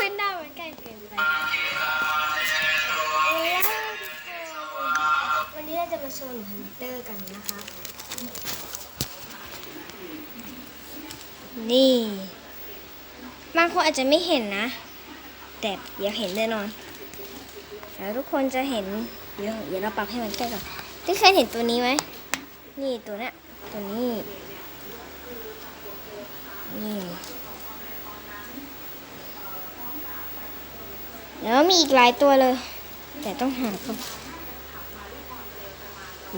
ไม่น่ามันใกล้เกินไปวันนี้เราจะมาโชว์หนูฮันเตอร์กันนะคะ นี่ บางคนอาจจะไม่เห็นนะ แต่เดี๋ยวเห็นแน่นอนแล้วทุกคนจะเห็น เดี๋ยวเดี๋ยวเราปรับให้มันใกล้ก่อนที่เคยเห็นตัวนี้ไหม นี่ตัวเนี้ยตัวนี้นี่ แล้วมีอีกหลายตัวเลย แต่ต้องหาก่อน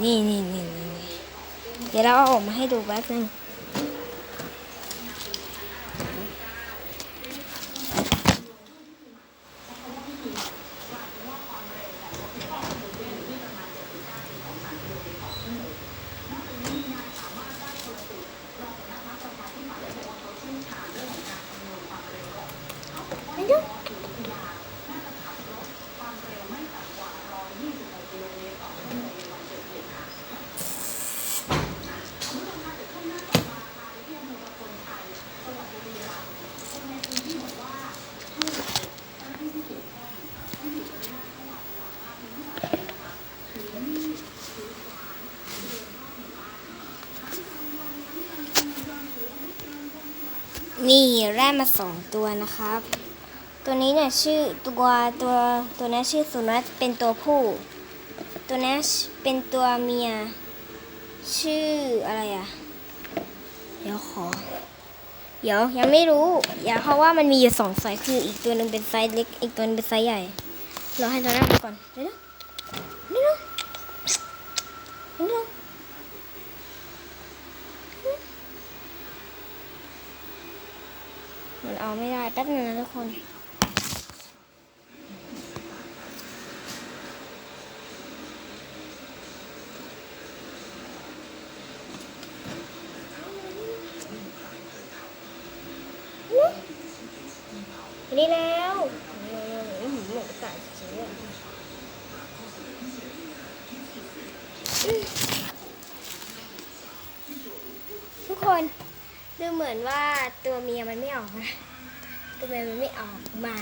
นี่นี่นี่นี่นี่เดี๋ยวเราเอาออกมาให้ดูแป๊บนึง นี่แร่มาสองตัวนะครับ ตัวนี้เนี่ยชื่อตัวตัวตัวนี้ชื่อสุนัขเป็นตัวผู้ ตัวนี้เป็นตัวเมีย ชื่ออะไรอะเดี๋ยวขอ เดี๋ยวยังไม่รู้ อย่าเพราะว่ามันมีอยู่สองไซส์คืออีกตัวหนึ่งเป็นไซส์เล็กอีกตัวนึงเป็นไซส์ใหญ่เราให้ตัวนั้นมาก่อนเดี๋ยวนะเดี๋ยวนะเดี๋ยวนะ มันเอาไม่ได้แป๊บนึงนะทุกคนนี่แล้วหืมหมกไก่เฉยอทุกคน ดูเหมือนว่าตัวเมียมันไม่ออกมา ตัวเมียมันไม่ออกมา